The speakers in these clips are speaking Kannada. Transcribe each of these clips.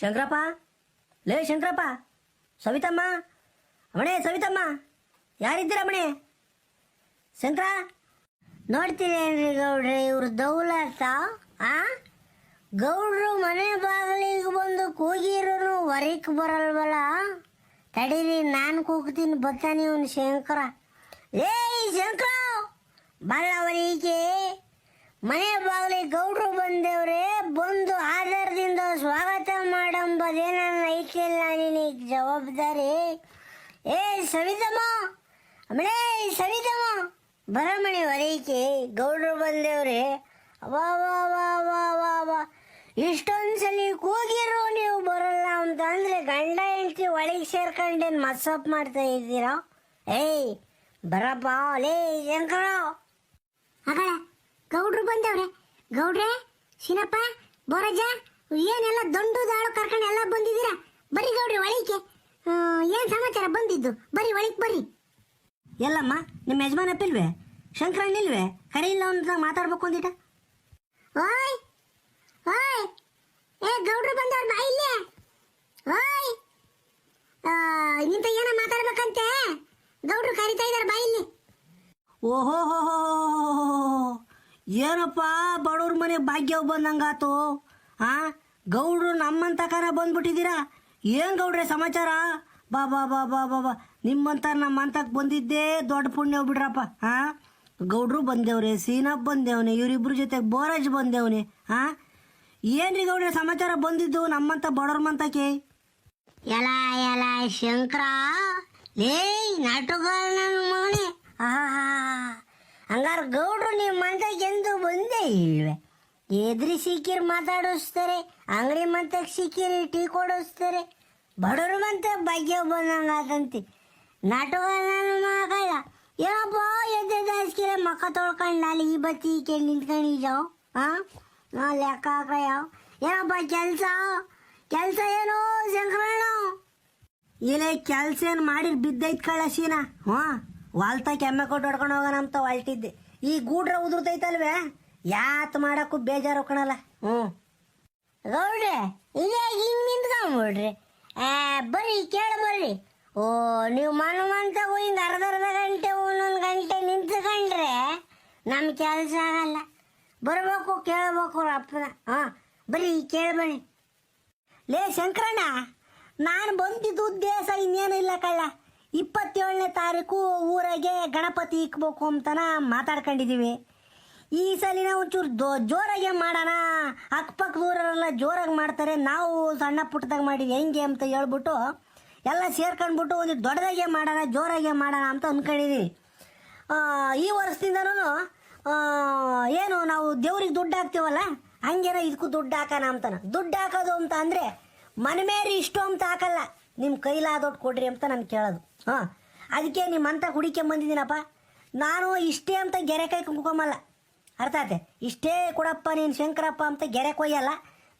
ಶಂಕರಪ್ಪ? ಲೇ ಶಂಕರಪ್ಪ, ಸವಿತಮ್ಮ ಅಮಣೆ ಸವಿತಮ್ಮ, ಯಾರಿದ್ದೀರ ಅಮಣೆ ಶಂಕರ, ನೋಡ್ತೀನಿ ಗೌಡ್ರೆ, ಇವ್ರು ದೌಲತ, ಆ? ಗೌಡ್ರು ಮನೆ ಬಾಗಿಲಿಗೆ ಬಂದು ಕೂಗಿರೋನು ಹೊರಕ್ಕೆ ಬರಲ್ವಲ್ಲ? ತಡೀರಿ, ನಾನು ಕೂಗ್ತೀನಿ, ಬರ್ತಾನೆ ಇವನು ಶಂಕರ. ಲೇ ಶಂಕರ ಬಲ್ಲವರಿಗೆ ಮನೆ ಬಾಗಿಲಿಗೆ ಗೌಡ್ರು ಬಂದೇವ್ರೆ. ಜವಾಬ್ದಾರಿ ಏ ಸವಿತಮ್ಮ ಆಮೇಲೆ ಸವಿತಮ್ಮ ಬರಮಣಿ ಹೊರೈಕೆ ಗೌಡ್ರು ಬಂದೇವ್ರೆ. ವಾ ವಾ ವಾ ವಾ ವಾ ವಾ. ಇಷ್ಟೊಂದು ಸಲ ಕೂಗಿರೋ ನೀವು ಬರಲ್ಲ ಅಂತ ಅಂದರೆ ಗಂಡ ಹೆಂಡತಿ ಒಳಗೆ ಸೇರ್ಕೊಂಡೇನು ಮಸ್ಸಪ್ ಮಾಡ್ತಾ ಇದ್ದೀರಾ? ಏಯ್ ಬರಪ್ಪ ಲೇ ಶಂಕರ ಮಗಳ ಗೌಡ್ರು ಬಂದವ್ರೆ. ಗೌಡ್ರೆ ಶಿನಪ್ಪ ಬೋರಜ್ಜ ಏನೆಲ್ಲ ದಂಡು ದಾಳು ಕರ್ಕೊಂಡು ಎಲ್ಲ ಬಂದಿದ್ದೀರಾ? ಬರೀ ಗೌಡ್ರಿ ಒಳಿಕೆ ಆ, ಏನ್ ಸಮಾಚಾರ ಬಂದಿದ್ದು? ಬರಿ ಒಳಿಕ್ ಬರ್ರಿ ಎಲ್ಲಮ್ಮ ನಿಮ್ಮ ಯಜಮಾನ ಅಪ್ಪಿಲ್ವೇ ಶಂಕರಣ್ಣಿಲ್ವೇ ಕರೆ ಇಲ್ಲ ಅಂತ ಮಾತಾಡ್ಬೇಕು ಅಂದಿಟ? ಓಯ್! ಓಯ್! ಏ, ಗೌಡ್ರು ಬಂದವ್ರ ಬಾ, ಇಲ್ಲೇ. ಓಯ್! ನಿಂತ ಏನ ಮಾತಾಡ್ಬೇಕಂತೆ? ಗೌಡ್ರು ಕರಿತಾ ಇದಾರೆ, ಬಾ, ಇಲ್ಲಿ. ಓಹೋ ಏನಪ್ಪ, ಬಡವ್ರ ಮನೆ ಭಾಗ್ಯವ್ ಬಂದಂಗಾತು? ಆ, ಗೌಡ್ರು ನಮ್ಮಂತಕಾರ ಬಂದ್ಬಿಟ್ಟಿದ್ದೀರಾ? ಏನ್ ಗೌಡ್ರೆ ಸಮಾಚಾರ? ಬಾ ಬಾ ಬಾ ಬಾ ಬಾ ಬಾ. ನಿಮ್ಮಂತ ನಮ್ಮಂತಕ್ ಬಂದಿದ್ದೇ ದೊಡ್ಡ ಪುಣ್ಯ ಬಿಡ್ರಪ್ಪ ಹಾ ಗೌಡ್ರು ಬಂದೇವ್ರೆ ಸೀನಪ್ ಬಂದೇವ್ನೆ, ಇವರಿಬ್ರ ಜೊತೆ ಬೋರಾಜ್ ಬಂದೇವ್ನೆ ಹಾ ಏನ್ರಿ ಗೌಡ್ರೆ ಸಮಾಚಾರ ಬಂದಿದ್ದು ನಮ್ಮಂತ ಬಡವ್ರ ಮಂತಕ್ಕೆ? ಎಲ ಎಲ ಶಂಕರ. ಲೇ ನಾಟಕಗಳ ನನ್ನ ಮಗನೇ. ಹಂಗಾರ ಗೌಡ್ರು ನಿಮ್ಮ ಮಂತಕ್ಕೆ ಎಂದು ಬಂದೇ ಇಲ್ವೆ? ಎದ್ರಿ ಸಿಕ್ಕಿರ್ ಮಾತಾಡಿಸ್ತಾರೆ, ಅಂಗಡಿ ಮಂತಕ್ಕೆ ಸಿಕ್ಕಿರಿ ಟೀ ಕೊಡಿಸ್ತಾರೆ ಬಡವ್ರ ಮಂತ ಭಾಗ್ಯ ಬಂದಂಗೆ ಆತಂತಿ ನಾಟಕ ನನ್ನ ಮಗಳ ಏನಪ್ಪ ಮಕ್ಕ ತೊಳ್ಕೊಂಡು ನಾನು ಈ ಬತ್ತಿ ಕೇಳಿ ನಿಂತ್ಕೊಂಡಿದ್ದಾವ ಹಾಂ ನಾ ಲೆಕ್ಕ ಹಾಕಯ್ಯಾವ ಯಾವ? ಏನಪ್ಪ ಕೆಲಸ. ಕೆಲಸ ಏನೋ ಶಂಕರಣ್ಣ? ಇಲ್ಲೇ ಕೆಲ್ಸ ಏನು ಮಾಡಿ ಬಿದ್ದೈತ್ ಸೀನಾ ಹ್ಞೂ. ವಾಲ್ತ ಕೆಮ್ಮೆ ಕೊಟ್ಟು ಹೊಡ್ಕೊಂಡು ಹೋಗೋಣ ಅಂತ ಹೊಲ್ಟಿದ್ದೆ ಈ ಗೂಡ್ರ ಉದುರ್ತೈತಲ್ವೇ? ಯಾತ್ ಮಾಡಕ್ಕೂ ಬೇಜಾರು ಕಣಲ್ಲ ಹ್ಞೂ. ಗೌಡ್ರೆ ಇದೇ ಹಿಂಗ್ ನಿಂತ್ಕೊಂಡ್ಬಿಡ್ರಿ ಆ ಬರ್ರಿ, ಕೇಳ ಬರ್ರಿ. ಓ, ನೀವು ಮನ ಮಂತಾಗೂ ಹಿಂಗೆ ಅರ್ಧ ಅರ್ಧ ಗಂಟೆ ಒಂದೊಂದು ಗಂಟೆ ನಿಂತ್ಕೊಂಡ್ರೆ ನಮ್ಮ ಕೆಲಸ ಆಗಲ್ಲ. ಬರಬೇಕು, ಕೇಳ್ಬೇಕು ಅಪ್ಪನ. ಹಾಂ, ಬರ್ರಿ, ಕೇಳ ಬನ್ನಿ ಲೇ, ಶಂಕರಣ್ಣ, ನಾನು ಬಂದಿದ್ದು ಉದ್ದೇಶ ಇನ್ನೇನು ಇಲ್ಲ ಕಳ್ಳ. ಇಪ್ಪತ್ತೇಳನೇ ತಾರೀಕು ಊರಾಗೆ ಗಣಪತಿ ಇಕ್ಬೇಕು ಅಂತನ ಮಾತಾಡ್ಕೊಂಡಿದ್ದೀವಿ ಈ ಸಲಿನ ಒಂಚೂರು ದೋ ಜೋರಾಗೆ ಮಾಡೋಣ. ಅಕ್ಕಪಕ್ಕ ದೂರರೆಲ್ಲ ಜೋರಾಗಿ ಮಾಡ್ತಾರೆ. ನಾವು ಸಣ್ಣ ಪುಟ್ಟದಾಗ ಮಾಡಿ ಹೆಂಗೆ ಅಂತ ಹೇಳ್ಬಿಟ್ಟು ಎಲ್ಲ ಸೇರ್ಕೊಂಡ್ಬಿಟ್ಟು ಒಂದು ದೊಡ್ಡದಾಗೆ ಮಾಡೋಣ, ಜೋರಾಗೆ ಮಾಡೋಣ ಅಂತ ಅಂದ್ಕೊಂಡಿದ್ದೀನಿ ಈ ವರ್ಷದಿಂದನೂ ಏನು ನಾವು ದೇವ್ರಿಗೆ ದುಡ್ಡು ಹಾಕ್ತೀವಲ್ಲ, ಹಂಗೇನ ಇದಕ್ಕೂ ದುಡ್ಡು ಹಾಕೋಣ ಅಂತಾನ. ದುಡ್ಡು ಹಾಕೋದು ಅಂತ ಅಂದರೆ ಮನೆ ಮೇಲೆ ಇಷ್ಟು ಅಂತ ಹಾಕಲ್ಲ. ನಿಮ್ಮ ಕೈಲಾದೊಟ್ಟು ಕೊಡ್ರಿ ಅಂತ ನಾನು ಕೇಳೋದು. ಹಾಂ. ಅದಕ್ಕೆ ನಿಮ್ಮಂತ ಹುಡಿಕೊಂಬಂದಿದ್ದೀನಪ್ಪ ನಾನು ಇಷ್ಟೇ ಅಂತ ಗೆರೆ ಕೈ ಕುಂಕೊಂಬಲ್ಲ ಅರ್ಥ ಆಯ್ತೆ ಇಷ್ಟೇ ಕೊಡಪ್ಪ ನೀನು ಶಂಕರಪ್ಪ ಅಂತ ಗೆರೆ ಕೊಯ್ಯಲ್ಲ.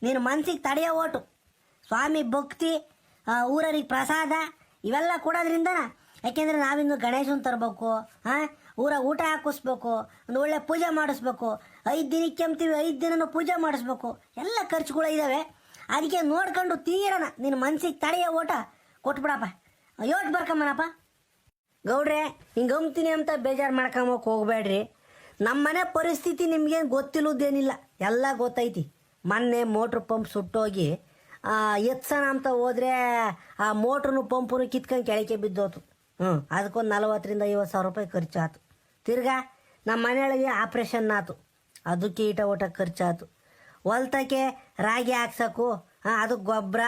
ನೀನು ಮನ್ಸಿಗೆ ತಡೆಯೋ ಓಟು. ಸ್ವಾಮಿ ಭಕ್ತಿ ಊರರಿಗೆ ಪ್ರಸಾದ, ಇವೆಲ್ಲ ಕೊಡೋದ್ರಿಂದ ಯಾಕೆಂದ್ರೆ ನಾವಿನ್ನು ಗಣೇಶನ್ ತರಬೇಕು ಹಾಂ ಊರ ಊಟ ಹಾಕಿಸ್ಬೇಕು, ಒಂದು ಒಳ್ಳೆ ಪೂಜೆ ಮಾಡಿಸ್ಬೇಕು, ಐದು ದಿನಕ್ಕೆ ಕೆಮ್ತೀವಿ, ಐದು ದಿನನೂ ಪೂಜೆ ಮಾಡಿಸ್ಬೇಕು. ಎಲ್ಲ ಖರ್ಚುಗಳು ಇದ್ದಾವೆ ಅದಕ್ಕೆ ನೋಡ್ಕೊಂಡು ತೀರನ ನಿನ್ನ ಮನ್ಸಿಗೆ ತಡೆಯ ಓಟ ಕೊಟ್ಬಿಡಪ್ಪ. ಯೋಟ್ ಬರ್ಕಮ್ಮನಪ್ಪ. ಗೌಡ್ರೆ, ಹಿಂಗೆ ಗಮ್ತೀನಿ ಅಂತ ಬೇಜಾರು ಮಾಡ್ಕೊಂಬೋಕೆ ಹೋಗ್ಬೇಡ್ರಿ. ನಮ್ಮ ಮನೆ ಪರಿಸ್ಥಿತಿ ನಿಮ್ಗೇನು ಗೊತ್ತಿಲ್ಲದೇನಿಲ್ಲ. ಎಲ್ಲ ಗೊತ್ತೈತಿ. ಮೊನ್ನೆ ಮೋಟ್ರ್ ಪಂಪ್ ಸುಟ್ಟೋಗಿ ಎತ್ಸನ ಅಂತ ಹೋದ್ರೆ, ಆ ಮೋಟ್ರನು ಪಂಪನು ಕಿತ್ಕೊಂಡು ಕೆಳಕ್ಕೆ ಬಿದ್ದೋತು. ಹ್ಞೂ ಅದಕ್ಕೊಂದು ನಲವತ್ತರಿಂದ ಐವತ್ತು ಸಾವಿರ ರೂಪಾಯಿ ಖರ್ಚಾತು. ತಿರ್ಗಾ ನಮ್ಮ ಮನೆಯೊಳಗೆ ಆಪ್ರೇಷನ್ ಆತು. ಅದಕ್ಕೆ ಈಟ ಊಟ ಖರ್ಚಾತು. ಹೊಲ್ತಕ್ಕೆ ರಾಗಿ ಹಾಕ್ಸೋಕು ಅದಕ್ಕೆ ಗೊಬ್ಬರ,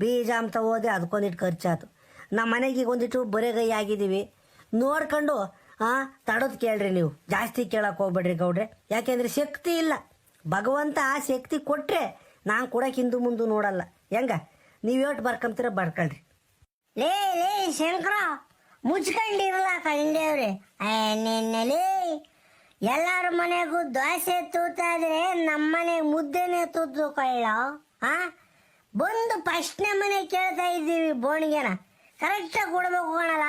ಬೀಜ ಅಂತ ಹೋದೆ ಅದಕ್ಕೊಂದಿಟ್ಟು ಖರ್ಚಾತು. ನಮ್ಮ ಮನೆಗೆ ಈಗ ಒಂದಿಟ್ಟು ಬರೆಗೈ ಆಗಿದ್ದೀವಿ. ನೋಡ್ಕೊಂಡು ಹಾಂ ತಡೋದು ಕೇಳ್ರಿ ನೀವು. ಜಾಸ್ತಿ ಕೇಳಕ್ ಹೋಗ್ಬೇಡ್ರಿ ಗೌಡ್ರೆ. ಯಾಕೆಂದ್ರೆ ಶಕ್ತಿ ಇಲ್ಲ. ಭಗವಂತ ಆ ಶಕ್ತಿ ಕೊಟ್ರೆ ನಾನು ಕೊಡಕ್ಕೆ ಹಿಂದು ಮುಂದೆ ನೋಡಲ್ಲ. ಹೆಂಗ? ನೀವು ಯೋಟ್ ಬರ್ಕೊಂತೀರ ಬರ್ಕಳ್ರಿ. ಲೇ ಲೇ, ಶಂಕರ ಮುಚ್ಕೊಂಡಿರಲ್ಲ ಕಂಡೇವ್ರಿ ನಿನ್ನೆಲೇ ಎಲ್ಲರ ಮನೆಗೂ ದೋಸೆ ತೂತಾದ್ರೆ ನಮ್ಮ ಮನೆ ಮುದ್ದೆನೆ ತೂತು ಕಳ್ಳ ಆ, ಬಂದು ಫಸ್ಟ್ನೇ ಮನೆ ಕೇಳ್ತಾ ಇದ್ದೀವಿ ಬೋಣಿಗೆನ ಕರೆಕ್ಟಾಗಿ ಕೊಡ್ಬೇಕು ಕಣಲ್ಲ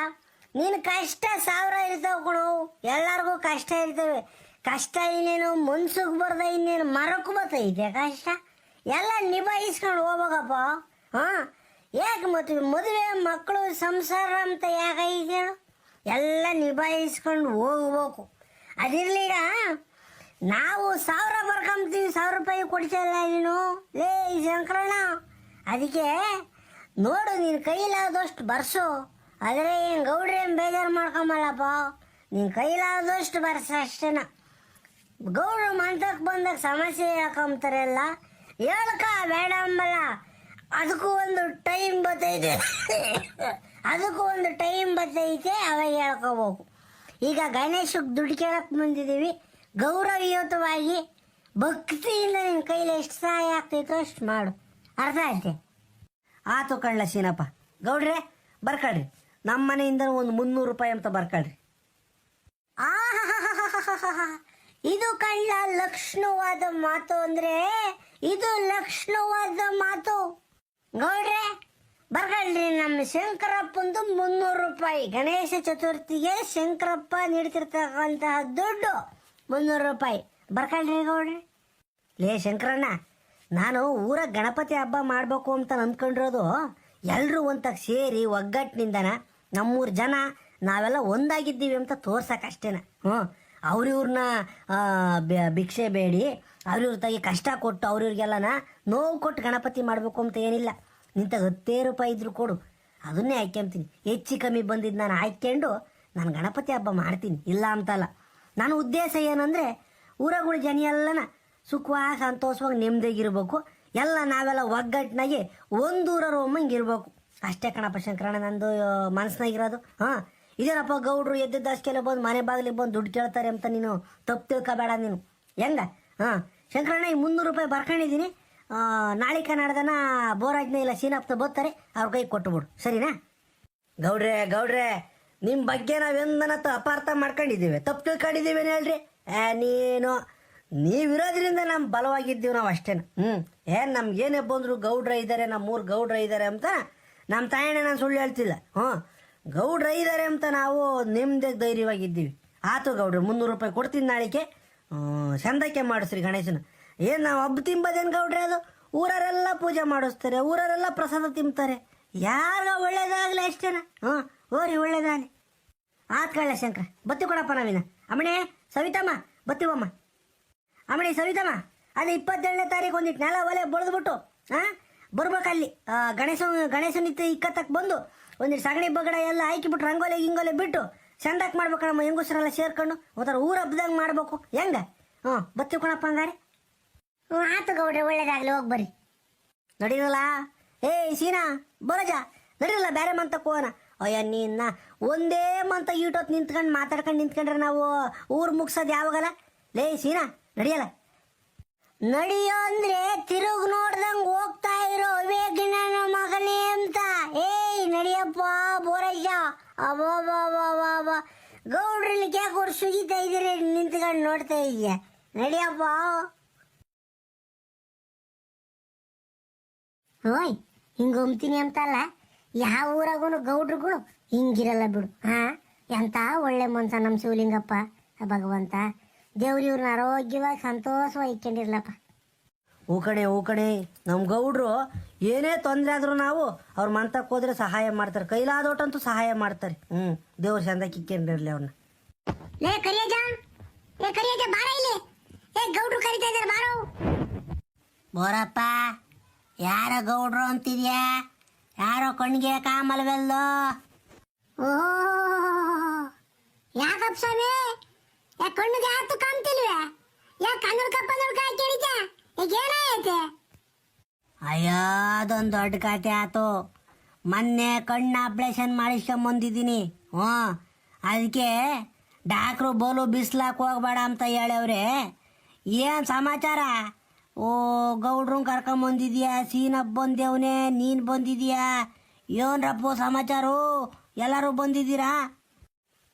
ನಿನ್ನ ಕಷ್ಟ ಸಾವಿರ ಇರ್ತಾವ ಕೊಡು ಎಲ್ಲರಿಗೂ ಕಷ್ಟ ಇರ್ತವೆ. ಕಷ್ಟ ಇನ್ನೇನು ಮನ್ಸಿಗೆ ಬರ್ದ ಇನ್ನೇನು ಮರಕ್ಕೆ ಬರ್ತೈತೆ ಕಷ್ಟ. ಎಲ್ಲ ನಿಭಾಯಿಸ್ಕೊಂಡು ಹೋಗ್ಬೇಕಪ್ಪ. ಹಾಂ? ಯಾಕೆ ಮತ್ತು ಮದುವೆ ಮಕ್ಕಳು ಸಂಸಾರ ಅಂತ ಯಾಕೈತೆ ಹೇಳು? ಎಲ್ಲ ನಿಭಾಯಿಸ್ಕೊಂಡು ಹೋಗ್ಬೇಕು. ಅದಿರ್ಲೀಗ ನಾವು ಸಾವಿರ ಬರ್ಕೊಂತೀವಿ ಸಾವಿರ ರೂಪಾಯಿ ಕೊಡ್ತಾಯಿಲ್ಲ ನೀನು. ಲೇ ಶಂಕರಣ್ಣ, ಅದಕ್ಕೆ ನೋಡು, ನೀನು ಕೈಲಾದಷ್ಟು ಬರ್ಸು. ಆದರೆ ಏನು ಗೌಡ್ರಿ ಏನು ಬೇಜಾರು ಮಾಡ್ಕೊಂಬಲ್ಲಪ್ಪ? ನಿನ್ನ ಕೈಲಾದಷ್ಟು ಬರ್ಸ ಅಷ್ಟೇನ. ಗೌಡ್ರು ಮಂತ್ರಕ್ಕೆ ಬಂದಾಗ ಸಮಸ್ಯೆ ಹಾಕೊಂತಾರಲ್ಲ ಹೇಳ್ಕ ಬೇಡ ಅಂಬಲ್ಲ. ಅದಕ್ಕೂ ಒಂದು ಟೈಮ್ ಬತ್ತೈತೆ. ಅದಕ್ಕೂ ಒಂದು ಟೈಮ್ ಬತ್ತೈತೆ, ಅವಾಗ ಹೇಳ್ಕೋಬೇಕು. ಈಗ ಗಣೇಶಕ್ಕೆ ದುಡ್ಡು ಕೇಳಕ್ಕೆ ಬಂದಿದ್ದೀವಿ. ಗೌರವಯುತವಾಗಿ ಭಕ್ತಿಯಿಂದ ನಿನ್ನ ಕೈಲಿ ಎಷ್ಟು ಸಹಾಯ ಆಗ್ತೈತೋ ಅಷ್ಟು ಮಾಡು. ಅರ್ಥ ಆಯ್ತೆ? ಆತು ಕಳ್ಳ ಸೀನಪ್ಪ ಗೌಡ್ರೆ, ಬರ್ಕಳ್ರಿ. ನಮ್ಮ ಮನೆಯಿಂದ ಒಂದು ಮುನ್ನೂರು ರೂಪಾಯಿ ಅಂತ ಬರ್ಕಳ್ರಿ. ಇದು ಕಳ್ಳ ಲಕ್ಷ್ಣವಾದ ಮಾತು ಅಂದ್ರೆ ಇದು ಲಕ್ಷ್ಣವಾದ ಮಾತು. ಗೌಡ್ರೆ ಬರ್ಕಳ್ರಿ ನಮ್ಮ ಶಂಕರಪ್ಪಂದು ಮುನ್ನೂರು ರೂಪಾಯಿ. ಗಣೇಶ ಚತುರ್ಥಿಗೆ ಶಂಕರಪ್ಪ ನೀಡ್ತಿರ್ತಕ್ಕಂತಹ ದುಡ್ಡು ಮುನ್ನೂರು ರೂಪಾಯಿ. ಬರ್ಕಳ್ರಿ ಗೌಡ್ರಿ. ಲೇ ಶಂಕರಣ್ಣ, ನಾನು ಊರ ಗಣಪತಿ ಹಬ್ಬ ಮಾಡಬೇಕು ಅಂತ ಅನ್ಕೊಂಡಿರೋದು ಎಲ್ಲರೂ ಒಂತಾಗ ಸೇರಿ ಒಗ್ಗಟ್ಟಿನಿಂದನ? ನಮ್ಮೂರು ಜನ ನಾವೆಲ್ಲ ಒಂದಾಗಿದ್ದೀವಿ ಅಂತ ತೋರ್ಸಕ್ಕಷ್ಟೇನ. ಹ್ಞೂ ಅವ್ರಿವ್ರನ್ನ ಭಿಕ್ಷೆ ಬೇಡಿ, ಅವ್ರಿವ್ರ ತಾಗಿ ಕಷ್ಟ ಕೊಟ್ಟು ಅವ್ರಿವ್ರಿಗೆಲ್ಲನ ನೋವು ಕೊಟ್ಟು ಗಣಪತಿ ಮಾಡಬೇಕು ಅಂತ ಏನಿಲ್ಲ. ನಿಂತ ಹತ್ತೇ ರೂಪಾಯಿ ಇದ್ರು ಕೊಡು. ಅದನ್ನೇ ಹಾಕ್ಯಂತೀನಿ. ಹೆಚ್ಚು ಕಮ್ಮಿ ಬಂದಿದ್ದು ನಾನು ಹಾಕ್ಕೊಂಡು ನಾನು ಗಣಪತಿ ಹಬ್ಬ ಮಾಡ್ತೀನಿ. ಇಲ್ಲ ಅಂತಲ್ಲ. ನನ್ನ ಉದ್ದೇಶ ಏನಂದರೆ ಊರಗಳ ಜನ ಎಲ್ಲನ ಸುಖವಾಗಿ, ಸಂತೋಷವಾಗಿ ನೆಮ್ಮದಿಗಿರ್ಬೇಕು ಎಲ್ಲ ನಾವೆಲ್ಲ ಒಗ್ಗಟ್ಟಿನಾಗಿ ಒಂದೂರರು ಒಮ್ಮಂಗೆ ಇರ್ಬೇಕು. ಅಷ್ಟೇ ಕಣಪ್ಪ ಶಂಕರಣ್ಣ, ನಂದು ಮನಸ್ಸಿನಾಗಿರೋದು. ಹಾಂ, ಇದೇನಪ್ಪ ಗೌಡ್ರು ಎದ್ದಿದ್ದಾಸ್ಕೆಲ್ಲ ಬಂದು ಮನೆ ಬಾಗಿಲಿಗೆ ಬಂದು ದುಡ್ಡು ಕೇಳ್ತಾರೆ ಅಂತ ನೀನು ತಪ್ಪು ತಿಳ್ಕೊಬೇಡ ನೀನು. ಹೆಂಗ? ಹಾಂ, ಶಂಕರಣ್ಣ, ಈ ಮುನ್ನೂರು ರೂಪಾಯಿ ಬರ್ಕೊಂಡಿದ್ದೀನಿ. ನಾಳೆ ಕನ್ನಡದನ ಬೋರಾಜ್ನ ಇಲ್ಲ ಸೀನಾಪ್ತ ಬರ್ತಾರೆ, ಅವ್ರ ಕೈ ಕೊಟ್ಟುಬಿಡು. ಸರಿನಾ? ಗೌಡ್ರೆ ಗೌಡ್ರೆ ನಿಮ್ಮ ಬಗ್ಗೆ ನಾವೆಂದನತ್ತ ಅಪಾರ್ಥ ಮಾಡ್ಕೊಂಡಿದ್ದೀವಿ. ತಪ್ಪು ತಿಳ್ಕೊಂಡಿದ್ದೀವಿ ಹೇಳ್ರಿ? ಏ, ನೀನು, ನೀವಿರೋದ್ರಿಂದ ನಮ್ಮ ಬಲವಾಗಿದ್ದೀವಿ ನಾವು ಅಷ್ಟೇನ. ಹ್ಞೂ ಏನು ನಮ್ಗೇನೇ ಬಂದರು ಗೌಡ್ರ ಇದ್ದಾರೆ ನಮ್ಮೂರು ಗೌಡ್ರ ಇದ್ದಾರೆ ಅಂತ ನಮ್ಮ ತಾಯಣ್ಣ ನಾನು ಸುಳ್ಳು ಹೇಳ್ತಿಲ್ಲ. ಹ್ಞೂ. ಗೌಡ್ರ ಇದ್ದಾರೆ ಅಂತ ನಾವು ನಿಮ್ಮದೇ ಧೈರ್ಯವಾಗಿದ್ದೀವಿ. ಆತು ಗೌಡ್ರು, ಮುನ್ನೂರು ರೂಪಾಯಿ ಕೊಡ್ತೀನಿ ನಾಳಿಕೆ ಚಂದಕ್ಕೆ ಮಾಡಿಸ್ರಿ ಗಣೇಶನ. ಏನು ನಾವು ಹಬ್ಬ ತಿಂಬದೇನು ಗೌಡ್ರೆ ಅದು? ಊರರೆಲ್ಲ ಪೂಜೆ ಮಾಡಿಸ್ತಾರೆ ಊರರೆಲ್ಲ ಪ್ರಸಾದ ತಿಂತಾರೆ. ಯಾರ ಒಳ್ಳೇದಾಗಲಿ ಅಷ್ಟೇನ? ಹ್ಞೂ ಓರಿ ಒಳ್ಳೇದಾಗಲಿ. ಆತ್ ಕಳ್ಳ ಶಂಕರ, ಬತ್ತಿ ಕೊಡಪ್ಪ ನಾವಿನ ಅಮ್ಮಣೆ, ಸವಿತಮ್ಮ ಬತ್ತೀವಮ್ಮ ಅಮ್ಮಣೆ, ಸವಿತಮ್ಮ, ಅಲ್ಲಿ ಇಪ್ಪತ್ತೇಳನೇ ತಾರೀಕು ಒಂದಿಟ್ಟು ನೆಲ ಒಲೆ ಬಳಿದ್ಬಿಟ್ಟು, ಹಾಂ? ಬರ್ಬೇಕಲ್ಲಿ. ಗಣೇಶ ಗಣೇಶನಿತ್ತು ಇಕ್ಕತ್ತಕ್ಕೆ ಬಂದು ಒಂದು ಸಗಣಿ ಬಗಡ ಎಲ್ಲ ಹಾಕಿ ಬಿಟ್ಟು ರಂಗೋಲಿ ಗಿಂಗೋಲಿ ಬಿಟ್ಟು ಚಂದಕ್ಕೆ ಮಾಡ್ಬೇಕಣ್ಣ ಹೆಂಗಸರೆಲ್ಲ ಸೇರ್ಕೊಂಡು ಒಂಥರ ಊರ ಹಬ್ಬದಂಗೆ ಮಾಡ್ಬೇಕು. ಹೆಂಗ? ಹ್ಞೂ, ಬತ್ತಿ ಕೊಣಪ್ಪ ಹಂಗಾರೆ. ಹ್ಞೂ, ಆತು ಗೌಡ್ರಿ, ಒಳ್ಳೇದಾಗ್ಲಿ, ಹೋಗಿ ಬರ್ರಿ. ನಡೀರಲ್ಲ? ಏ, ಸೀನಾ, ಬರಜ, ನಡೀರಲ್ಲ ಬೇರೆ ಮಂತಕ್ಕೆ ಕೋನ ಅಯ್ಯ, ನೀನ್ನ ಒಂದೇ ಮಂತ ಈಟೊತ್ತು ನಿಂತ್ಕೊಂಡು ಮಾತಾಡ್ಕೊಂಡು ನಿಂತ್ಕೊಂಡ್ರೆ ನಾವು ಊರು ಮುಗ್ಸೋದು ಯಾವಾಗಲ್ಲ? ಲೇ, ಸೀನಾ, ನಡಿಯಲ್ಲ? ನಡಿಯೋ ಅಂದ್ರೆ ಕ್ಯಾಕೋಡ್ ಸುಗಿತಾ ಇದ್ರೆ ನಿಂತ್ಕೊಂಡು ನೋಡ್ತಾ ಇದೆಯಾ? ನಡಿಯಪ್ಪ. ಓಯ್, ಹಿಂಗೆ ಹೊಮ್ತೀನಿ ಅಂತಲ್ಲ? ಯಾವ ಊರಾಗೂ ಗೌಡ್ರುಗಳು ಹಿಂಗಿರಲ್ಲ ಬಿಡು, ಹಾ? ಎಂತ ಒಳ್ಳೆ ಮನ್ಸ ನಮ್ಮ ಶಿವಲಿಂಗಪ್ಪ, ಭಗವಂತ. ದೇವ್ರ ಇವ್ರನ್ನ ಆರೋಗ್ಯವಾಗಿ ಸಂತೋಷವಾಗಿ ಇಟ್ಕೊಂಡಿರ್ಲಪ್ಪ ಹೂ ಕಡೆ ಹೂ ಕಡೆ ನಮ್ಮ ಗೌಡ್ರು ಏನೇ ತೊಂದರೆ ಆದ್ರೂ ನಾವು ಅವ್ರ ಮಂತಕ್ಕೆ ಹೋದ್ರೆ ಸಹಾಯ ಮಾಡ್ತಾರೆ. ಕೈಲಾದೋಟಂತೂ ಸಹಾಯ ಮಾಡ್ತಾರೆ. ಹ್ಞೂ ದೇವ್ರ ಚಂದ ಕಿಕ್ಕೊಂಡಿರ್ಲಿ ಅವ್ರನ್ನ ಲೇ ಕರಿಯಜ ಏ ಕರಿಯಜ ಬಾರ ಇಲ್ಲಿ. ಏ ಗೌಡ್ರು ಕರಿತಾ ಇದ್ದಾರೆ ಬಾರೋ. ಬೋರಪ್ಪ ಯಾರ ಗೌಡ್ರು ಅಂತಿದ್ಯಾ? ಯಾರೋ ಕಣ್ಣಿಗೆ ಕಾಮಲ್ವೆಲ್ಲೋ ಓಹೋ ಯಾಕಪ್ಪ ಸ್ವಾಮಿ? ಯಾ ಕಣ್ಣಿಗೆ ಯಾತು ಕಾಣ್ತಿಲ್ವೇ? ಯಾ ಕಣ್ಣು ಕಪ್ಪ ನೋಡ್ಕ ಕೇಳಿದ್ಯ? ಈಗ ಏನಾಯ್ತೆ? ಅಯ್ಯೋ ಅದೊಂದು ದೊಡ್ಡ ಕತೆ ಆತು. ಮೊನ್ನೆ ಕಣ್ಣು ಆಪ್ರೇಷನ್ ಮಾಡಿಸ್ಕೊಂಬಂದಿದ್ದೀನಿ. ಹ್ಞೂ ಅದಕ್ಕೆ ಡಾಕ್ಟ್ರು ಬೋಲು ಬಿಸ್ಲಾಕ್ ಹೋಗ್ಬೇಡ ಅಂತ ಹೇಳವ್ರೆ ಏನು ಸಮಾಚಾರ? ಓ, ಗೌಡ್ರು ಕರ್ಕೊಂಬಂದಿದ್ಯಾ ಸೀನಪ್ಪ ಬಂದೇವ್ನೆ ನೀನು ಬಂದಿದ್ಯಾ? ಏನ್ರಪ್ಪು ಸಮಾಚಾರ? ಎಲ್ಲರೂ ಬಂದಿದ್ದೀರಾ?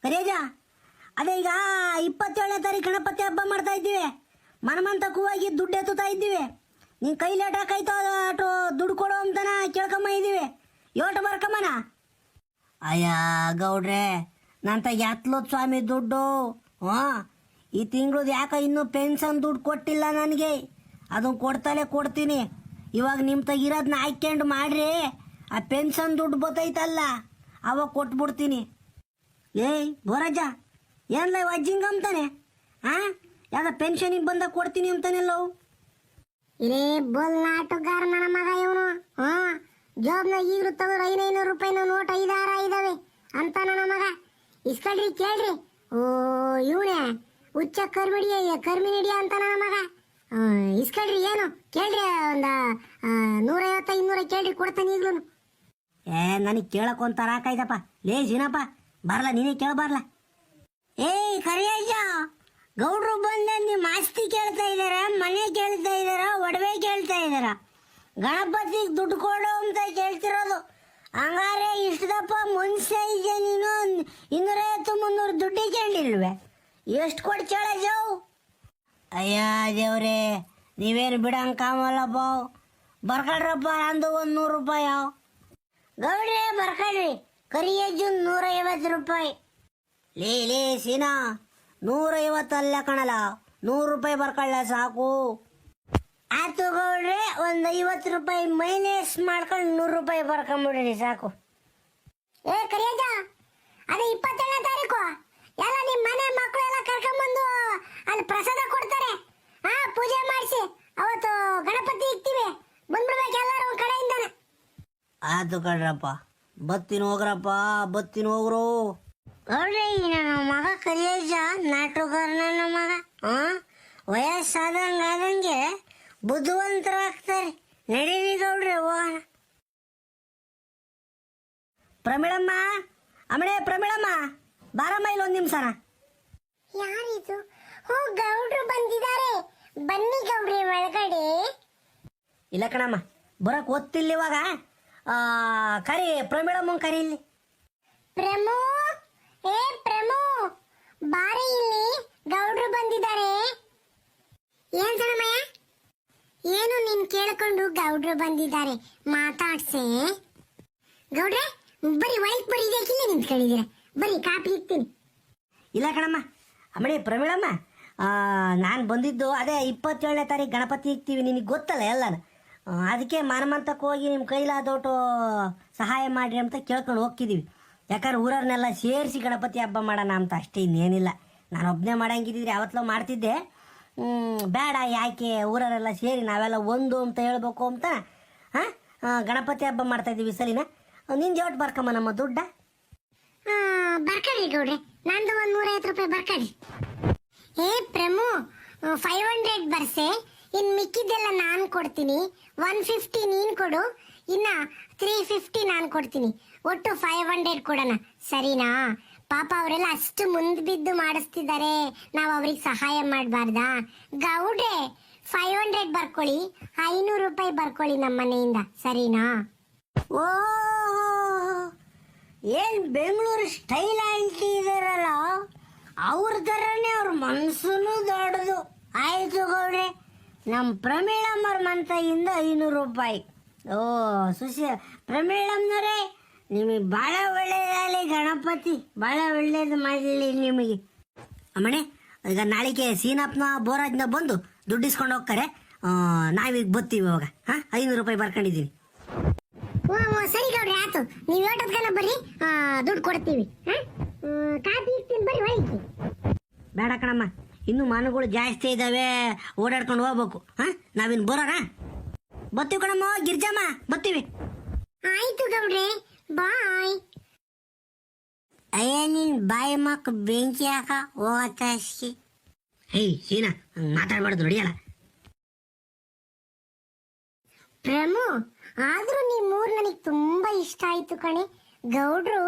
ಕರಿಯಜ ಅದೇ ಈಗ ಇಪ್ಪತ್ತೇಳನೇ ತಾರೀಕು ಗಣಪತಿ ಹಬ್ಬ ಮಾಡ್ತಾ ಇದ್ದೀವಿ. ಮನಮಂತ ಕೂವಾಗಿ ದುಡ್ಡು ಎತ್ತುತ್ತಾ ಇದ್ದೀವಿ. ನಿನ್ ಕೈಲಿ ಆಯ್ತೋ ಅಟು ದುಡ್ಡು ಕೊಡು ಅಂತನ ಕೇಳ್ಕೊಂಬ ಇದ್ದೀವಿ ಯೋಟ ಬರ್ಕಮ್ಮನ? ಅಯ್ಯ, ಗೌಡ್ರೆ ನಂತ ಎತ್ಲೋದ್ ಸ್ವಾಮಿ ದುಡ್ಡು? ಹಾಂ? ಈ ತಿಂಗಳದು ಯಾಕೆ ಇನ್ನೂ ಪೆನ್ಷನ್ ದುಡ್ಡು ಕೊಟ್ಟಿಲ್ಲ ನನಗೆ? ಅದನ್ನ ಕೊಡ್ತಲೇ ಕೊಡ್ತೀನಿ. ಇವಾಗ ನಿಮ್ಮ ತಗಿರೋದನ್ನ ಹಾಕ್ಯಂಡು ಮಾಡ್ರಿ. ಆ ಪೆನ್ಷನ್ ದುಡ್ಡು ಬತ್ತೈತಲ್ಲ, ಅವಾಗ ಕೊಟ್ಬಿಡ್ತೀನಿ. ಏಯ್ ಬೋರಜ್ಜ ಏನ್ಲ ಅಜ್ಜಿಂಗ ಅಂತಾನೆ? ಹಾ ಯಾವ್ದ ಪೆನ್ಷನಿಗೆ ಬಂದಾಗ ಕೊಡ್ತೀನಿ ಅಂತಾನೆಲ್ಲೋ ಇರೇ ಬೋಲ್ ನಾಟಗಾರ ನನ್ನ ಮಗ ಇವನು. ಹಾ? ಜಾಬ್ನಾಗ ಈಗಲೂ ತಗೋ ಐನೈನೂರು ರೂಪಾಯಿನ ನೋಟ್ ಐದಾರ ಇದಾವೆ ಅಂತ ನನ್ನ ಮಗ. ಇಸ್ಕೊಳ್ರಿ, ಕೇಳ್ರಿ. ಓ, ಇವನೇ. ಹುಚ್ಚ ಕರ್ಮಿಡಿ ಕರ್ಮಿನಿಡಿ ಅಂತ ನನ್ನ ಮಗ. ಇಸ್ಕೊಳ್ರಿ, ಏನು? ಕೇಳ್ರಿ, ಒಂದ ನೂರೈವತ್ತ ಇನ್ನೂರ ಕೇಳ್ರಿ, ಕೊಡ್ತಾನೆ ಈಗ್ಲೂ ಏ, ನನಗೆ ಕೇಳಕ್ ಒಂಥರ ಹಾಕಾಯ್ತಪ್ಪ ಲೇ, ಜಿನಪ್ಪ ಬರಲ್ಲ ನೀನೇ ಕೇಳಬಾರ್ಲ ಏಯ್ ಕರಿಯಜ್ಜ ಗೌಡ್ರು ಬಂದ ನಿಮ್ಮ ಆಸ್ತಿ ಕೇಳ್ತಾ ಇದಾರ, ಮನೆ ಕೇಳ್ತಾ ಇದಾರ, ಒಡವೆ ಕೇಳ್ತಾ ಇದಾರ. ಗಣಪತಿಗೆ ದುಡ್ಡು ಕೊಡು ಅಂತ ಕೇಳ್ತಿರೋದು. ಹಂಗಾರೆ ಇಷ್ಟದಪ್ಪ ಮನುಷ್ಯ ಇದೆ ನೀನು. ಇನ್ನೂರೈವತ್ತು ಮುನ್ನೂರು ದುಡ್ಡು ಕೇಳಿಲ್ವೇ ಎಷ್ಟು ಕೊಡ್ಚಾಳ ಜೋ ಅಯ್ಯ ದೇವ್ರೇ, ನೀವೇನು ಬಿಡಂಗೆ ಕಾಮಲ್ಲಪ್ಪ? ಬರ್ಕೊಳ್ರಪ್ಪ ನಂದು ಒಂದು ನೂರು ರೂಪಾಯಿ. ಗೌಡ್ರೆ, ಬರ್ಕೊಳ್ರಿ. ಕರಿಯಜ್ಜು ನೂರೈವತ್ತು ರೂಪಾಯಿ. ಲೇ ಲೇ, ಸೀನಾ, ನೂರೈವತ್ತಲ್ಲ ಕಣಲ ನೂರು ರೂಪಾಯಿ ಬರ್ಕೊಳ್ಳ ಸಾಕು. ಆತು ತಗೊಳ್ರೆ ಒಂದು ಐವತ್ತು ರೂಪಾಯಿ ಮೈನಸ್ ಮಾಡ್ಕೊಂಡು ನೂರು ರೂಪಾಯಿ ಬರ್ಕೊಂಬಿಡ್ರಿ ಸಾಕು. ಏ ಕರಿಯಜ ಅದೇ ಇಪ್ಪತ್ತೇಳನೇ ತಾರೀಕು. ಎಲ್ಲ ನಿಮ್ಮ ಮನೆ ಮಕ್ಕಳು ಎಲ್ಲ ಕರ್ಕೊಂಬಂದು ಅಲ್ಲಿ ಪ್ರಸಾದ ಕೊಡ್ತಾರೆ. ಹಾ ಪೂಜೆ ಮಾಡಿಸಿ. ಅವತ್ತು ಗಣಪತಿ ಇಕ್ತೀವಿ. ಬಂದ್ಬಿಡ್ಬೇಕು ಎಲ್ಲರೂ ಒಂದ್ ಕಡೆಯಿಂದಾನೆ. ಆತು ಕಡ್ರಪ್ಪ ಬತ್ತಿನ ಹೋಗ್ರಪ್ಪ ಬತ್ತಿನ ಹೋಗ್ರು. ಗೌಡ್ರೆ ಈ ನನ್ನ ಮಗ ನಾಟುಗಾರ ನನ್ನ ಮಗ ಆ ವಯಸ್ಸಾದಂಗೆ ಆದಂಗೆ ಬುದ್ಧಿವಂತರಾಗ್ತಾರೆ ನಡೀರಿ ಗೌಡ್ರಿ ಹೋಗೋಣ ಪ್ರಮಿಳಮ್ಮ ಅಮಳೆ ಪ್ರಮೀಳಮ್ಮ ಬಾರಮ್ಮ ಇಲ್ಲ ಒಂದ್ ನಿಮಿಷನ ಯಾರಿದು? ಹೋ ಗೌಡ್ರು ಬಂದಿದ್ದಾರೆ. ಬನ್ನಿ ಗೌಡ್ರಿ ಒಳಗಡೆ. ಇಲ್ಲ ಕಣಮ್ಮ ಬರಕ್ ಓದ್ತಿಲ್ಲ ಇವಾಗ. ಆ, ಕರಿ ಪ್ರಮಿಳಮ್ಮ ಕರಿ ಇಲ್ಲಿ. ಪ್ರಮು ಏ ಪ್ರಮು ಬಾರಿ ಇಲ್ಲಿ ಗೌಡ್ರು ಬಂದಿದ್ದಾರೆ. ಏನ್ ಸಣಮಯ್ಯ ಏನು ನಿನ್ ಕೇಳ್ಕೊಂಡು ಗೌಡ್ರು ಬಂದಿದ್ದಾರೆ? ಮಾತಾಡ್ಸೆ? ಗೌಡ್ರೆ, ಬರೀ ಒಳಗ್ ಬರೀ ಇದಕ್ಕಿಲ್ಲ ನಿಂತ್ಕೊಂಡಿದ್ದೀರ? ಬರೀ ಕಾಪಿ ಇಕ್ತೀನಿ ಇಲ್ಲ ಕಣಮ್ಮ. ಅಮ್ಮಡಿ ಪ್ರವೀಳಮ್ಮ ನಾನು ಬಂದಿದ್ದು ಅದೇ ಇಪ್ಪತ್ತೇಳನೇ ತಾರೀಕು ಗಣಪತಿ ಇಕ್ತೀವಿ ನಿನಗೆ ಗೊತ್ತಲ್ಲ ಎಲ್ಲನ? ಅದಕ್ಕೆ ಮನಮಂತಕ್ಕೆ ಹೋಗಿ ನಿಮ್ಮ ಕೈಲಾದೋಟು ಸಹಾಯ ಮಾಡಿರಿ ಅಂತ ಕೇಳ್ಕೊಂಡು ಹೋಗ್ತಿದ್ದೀವಿ ಯಾಕಂದ್ರೆ ಊರವ್ರನ್ನೆಲ್ಲ ಸೇರಿಸಿ ಗಣಪತಿ ಹಬ್ಬ ಮಾಡೋಣ ಅಂತ ಅಷ್ಟೇ ಇನ್ನೇನಿಲ್ಲ. ನಾನು ಒಬ್ಬನೇ ಮಾಡಂಗಿದ್ದಿದ್ರೆ ಯಾವತ್ತಲೋ ಮಾಡ್ತಿದ್ದೆ. ಬೇಡ ಯಾಕೆ ಊರವರೆಲ್ಲ ಸೇರಿ ನಾವೆಲ್ಲ ಒಂದು ಅಂತ ಹೇಳ್ಬೇಕು ಅಂತ, ಹಾಂ? ಗಣಪತಿ ಹಬ್ಬ ಮಾಡ್ತಾ ಇದ್ದೀವಿ ಸಲಿನ. ನಿನ್ ಜೋಟ್ ಬರ್ಕಮ್ಮ ನಮ್ಮ ದುಡ್ಡ. ಬರ್ಕಡಿ ಗೌಡ್ರೆ. ನಂದು ಒಂದ್ ನೂರೈವತ್ತು ರೂಪಾಯಿ ಬರ್ಕಡಿ ಏ, ಪ್ರಮು ಫೈವ್ ಹಂಡ್ರೆಡ್ ಬರ್ಸೆ. ಇನ್ ಮಿಕ್ಕಿದ್ದೆಲ್ಲ ನಾನು ಕೊಡ್ತೀನಿ. ಒನ್ ಫಿಫ್ಟಿ ನೀನ್ ಕೊಡು. ಇನ್ನ ತ್ರೀ ಫಿಫ್ಟಿ ನಾನು ಕೊಡ್ತೀನಿ. ಒಟ್ಟು ಫೈವ್ ಹಂಡ್ರೆಡ್ ಕೊಡೋಣ. ಸರಿನಾ? ಪಾಪ ಅವರೆಲ್ಲ ಅಷ್ಟು ಮುಂದ್ ಬಿದ್ದು ಮಾಡಿಸ್ತಿದ್ದಾರೆ. ನಾವು ಅವ್ರಿಗೆ ಸಹಾಯ ಮಾಡಬಾರ್ದಾ? ಗೌಡ್ರೆ ಫೈವ್ ಹಂಡ್ರೆಡ್ ಬರ್ಕೊಳ್ಳಿ, ಐನೂರು ರೂಪಾಯಿ ಬರ್ಕೊಳ್ಳಿ ನಮ್ಮ ಮನೆಯಿಂದ, ಸರಿನಾ? ಓ ಏನ್ ಬೆಂಗಳೂರು ಸ್ಟೈಲ್ ಆಂಟಿ ಇದಾರಲ್ಲ? ಅವ್ರ ಥರನೇ ಅವ್ರ ಮನ್ಸುನು ದೊಡ್ಡದು. ಆಯ್ತು ಗೌಡ್ರೆ ನಮ್ಮ ಪ್ರಮೀಳಮ್ಮರ ಮಂತದಿಂದ ಐನೂರು ರೂಪಾಯಿ. ಓ ಸುಶಿ ಪ್ರಮೀಳಮ್ಮನವರೇ ನಿಮಗೆ ಭಾಳ ಒಳ್ಳೇದಾಗಲಿ ಗಣಪತಿ ಭಾಳ ಒಳ್ಳೇದು ಮಾಡಲಿ ನಿಮಗೆ. ಅಮ್ಮಣೆ ಈಗ ನಾಳೆಗೆ ಸೀನಪ್ಪನ ಬೋರಾಜ್ನ ಬಂದು ದುಡ್ಡು ಇಸ್ಕೊಂಡು ಹೋಗ್ತಾರೆ ನಾವೀಗ ಬರ್ತೀವಿ ಇವಾಗ. ಹಾಂ ಐನೂರು ರೂಪಾಯಿ ಬರ್ಕೊಂಡಿದ್ದೀವಿ ಸರಿ ಗೌಡ್ರಿ ಆತು. ನೀವು ಹೇಳೋದ್ಕನ ಬರ್ರಿ. ದುಡ್ಡು ಕೊಡ್ತೀವಿ. ಕಾಫಿ ಇರ್ತೀನಿ ಬರ್ರಿ ಒಳಗೆ. ಬೇಡ ಕಣಮ್ಮ ಇನ್ನು ಮಾನುಗಳು ಜಾಸ್ತಿ ಇದಾವೆ ಓಡಾಡ್ಕೊಂಡು ಹೋಗ್ಬೇಕು. ಹಾ ನಾವಿನ್ ಬರೋಣ? ಬತ್ತೀವಿ ಕಣಮ್ಮ ಗಿರ್ಜಮ್ಮ ಬತ್ತೀವಿ ಆಯ್ತು ಗೌಡ್ರೆ. ಬಾಯ್ ಅಯ್ಯ ನಿನ್ ಬಾಯಿ ಮಕ್ ಬೆಂಕಿ ಹಾಕ ಹೋಗತ್ತಷ್ಟೇ ಹೇಯ್ ಸೀನಾ ಹಂಗ್ ಮಾತಾಡ್ಬಾರ್ದು ನಡಿಯಲ್ಲ. ಪ್ರಮು ಆದ್ರೂ ನೀ ನನಗೆ ತುಂಬಾ ಇಷ್ಟ ಆಯ್ತು ಕಣೆ. ಗೌಡ್ರು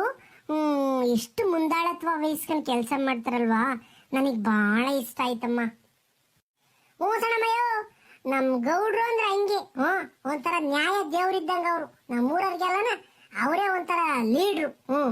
ಎಷ್ಟು ಮುಂದಾಳತ್ವ ವಹಿಸ್ಕೊಂಡು ಕೆಲಸ ಮಾಡ್ತಾರಲ್ವಾ? ನನಗೆ ಬಹಳ ಇಷ್ಟ ಆಯ್ತಮ್ಮ. ಹ್ಞೂ ಸಣ್ಣಮ್ಮಯ್ಯೋ ನಮ್ ಗೌಡ್ರು ಅಂದ್ರೆ ಹಂಗೆ. ಹ್ಮ್ ಒಂಥರ ನ್ಯಾಯ ದೇವ್ರಿದ್ದಂಗ ಅವರು. ನಮ್ಮ ಊರವ್ರಿಗೆಲ್ಲನ ಅವರೇ ಒಂಥರ ಲೀಡ್ರು ಹ್ಮ್.